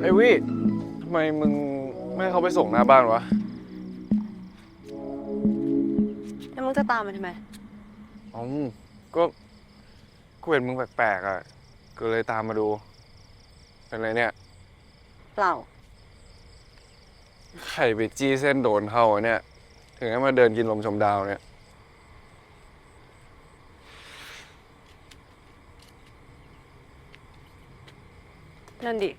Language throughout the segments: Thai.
ไอ้วิทำไมมึงไม่ให้เขาไปส่งหน้าบ้านวะ แล้วมึงจะตามมันทำไม อ๋อก็กูเห็นมึงแปลกๆอะ ก็เลยตามมาดู เป็นไรเนี่ย เปล่า ไข่ไปจี้เส้นโดนเข้าอะเนี่ย ถึงให้มาเดินกินลมชมดาวเนี่ย นั่นดิ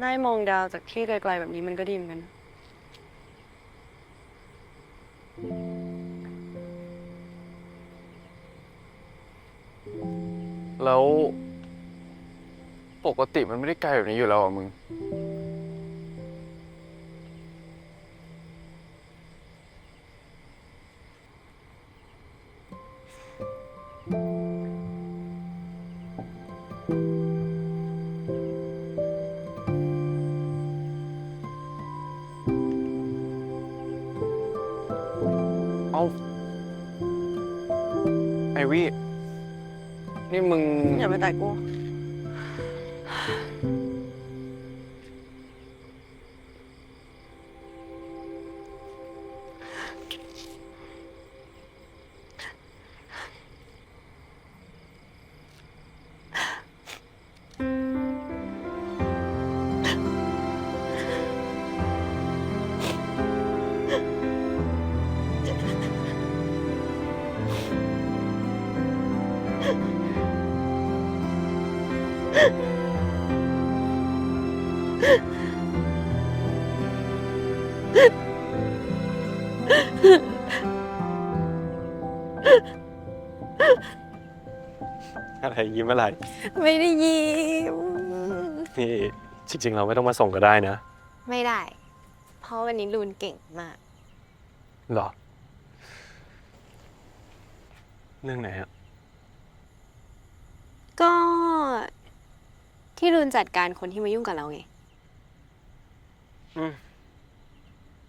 ได้มองดาวจากที่ไกลๆแบบนี้มันก็ดีเหมือนกัน แล้ว ปกติมันไม่ได้ไกลแบบนี้อยู่แล้วอะมึง ไอวินี่มึงอย่ามาแตะกู อะไรยิ้มอะไร ไม่ได้ยิ้ม นี่จริง ๆ เราไม่ต้องมาส่งก็ได้นะ ไม่ได้ เพราะวันนี้ลูนเก่งมากหรอ เรื่องไหนอะ ก็ที่ลูนจัดการคนที่มายุ่งกับเราไง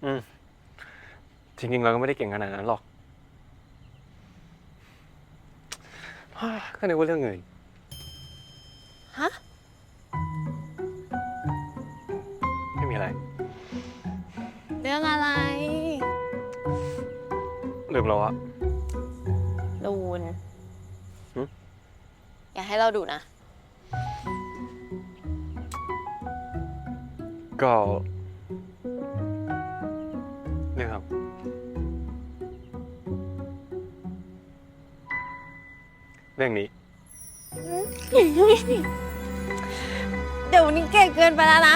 อืม จริงๆ เราก็ไม่ได้เก่งขนาดนั้นหรอกฮ่าก็นึกว่าเรื่องเงินฮะ ไม่มีอะไร เรื่องอะไร ลืมแล้วอะลูนหึอย่า ให้เราดูนะ ก็เนี่ยครับ เรื่องนี้ เดี๋ยวนี้เก่งเกินไปแล้วนะ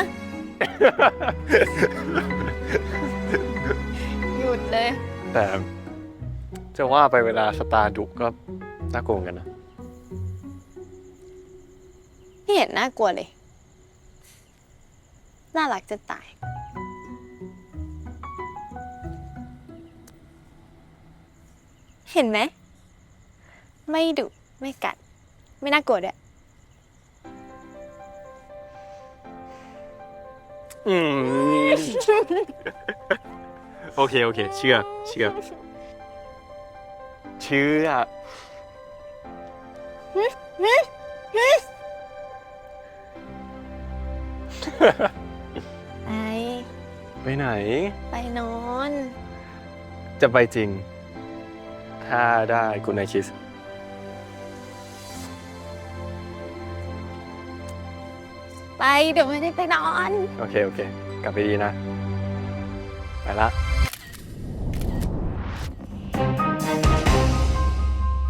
หยุดเลย แต่จะว่าไปเวลาสตาร์ดุก็น่ากลัวเหมือนกันนะ ไม่เห็นน่ากลัวเลย น่ารักจะตาย เห็นไหม ไม่ดุ ไม่กัด ไม่น่ากลัวด้วย อืม โอเค โอเค เชื่อ เชื่อ เชื่อ ไปไปไหน ไปนอน จะไปจริง ถ้าได้คุณนายคิส ไปเดี๋ยวไม่ได้ไปนอน โอเค โอเค กลับไปดีนะ ไปละ